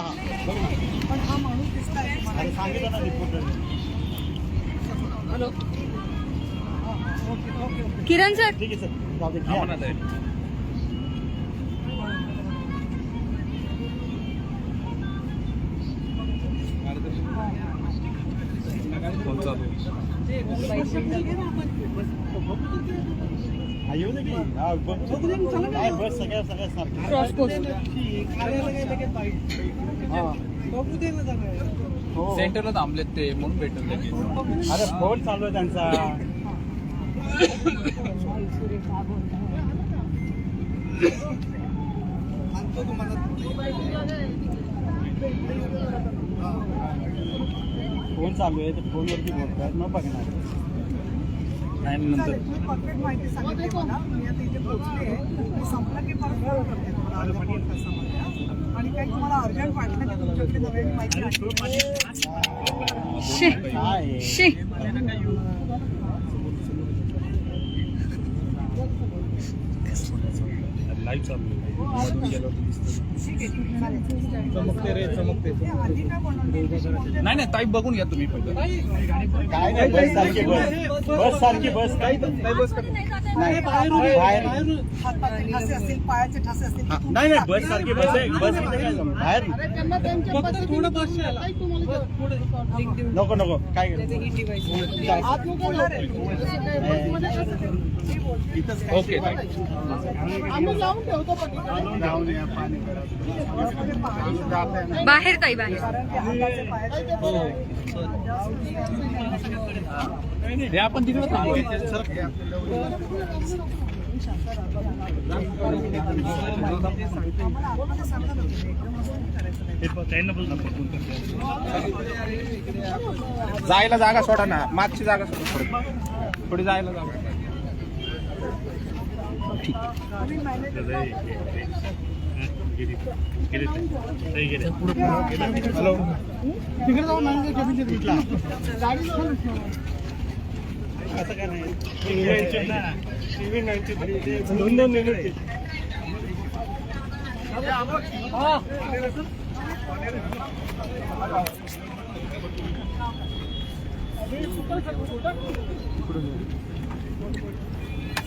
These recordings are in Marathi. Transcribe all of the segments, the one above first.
पण हा माणूस hello okay okay okay Kiran sir ठीक आहे सर जाऊ दे घ्या. हा, येऊ दे की. हा, बघ. काय बस सगळ्या सगळ्या सारख्या क्रॉस हा. हो. सेंटरला थांबलेत ते म्हणून भेटून लगेच अरे फोन चालू आहे त्यांचा फोन चालू आहे ते फोनवरती बोलतात मग बघणार नाही नंतर परफेक्ट माहिती सांगितली मला. मी आता इथे पोहोचले मी संपला की परत फोन करते तुम्हाला. अर्ध्या पाऊण तासामध्ये. आणि काही तुम्हाला अर्जंट वाटलं की तुमच्याकडे नव्याने माहिती आहे. शे? शे लाईव्ह चालू आहे. ठीक आहे चालेल चमकते रे चमकते. नाही नाही ताई बघून घ्या तुम्ही पहिलं काय नाही बस सारखी बस. बस सारखी बस. काय नाही नाही. बस सारखी बस आहे बस? बाहेर. नको नको काय बोलणार आहे. इथंच ओके बाहेर ताई बाहेर. कारण ते हाताचे पायाचे हे आपण तिकडे थांबू आम्हाला आतमध्ये सांगा ना तुम्ही. एकदम असं नाही करायचं नाही. जायला जागा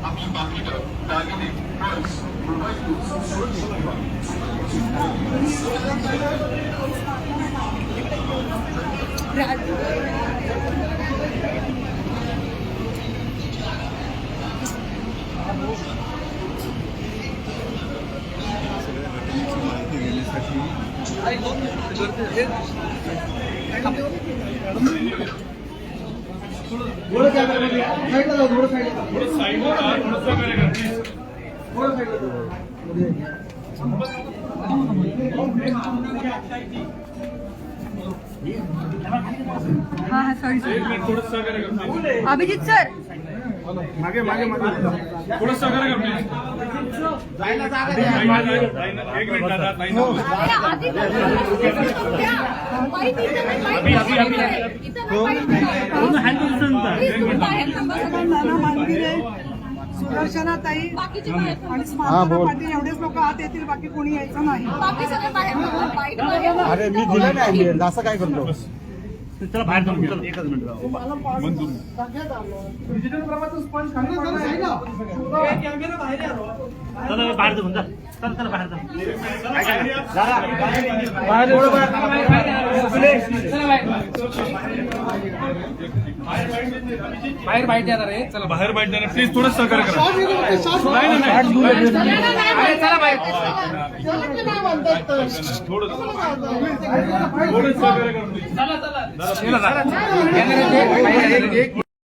जागा सोडा थोडी. थोडी जायला जागा तुम्ही मॅनेजर हॅलो जाऊन मॅनेजर कॅबिनच्या भेटला असं काय नाही दोन दोन मिनिट मागे धडकताला त्याच्यावर हा हा सॉरी सॉरी अभिजित सर. मागे मागे मागे. नाना मानगिरे सुदर्शना ताई आणि स्मार्था पाटील एवढेच लोक आत येतील बाकी कोणी यायचं नाही. अरे मी दिलं नाही असं काय करतो? चला बाहेर जाऊन एकच मिनिट बाहेर आहे. चला बाहेर जाऊन जा. चला चला बाहेर जाऊ बाहेर. बाहेर येणार आहे. चला बाहेर. बाहेर येणार प्लीज थोडं सहकार्य करा. नाही नाही, नाही. चला बाहेर. थोडं थोडं सहकार्य करा please. चला चला.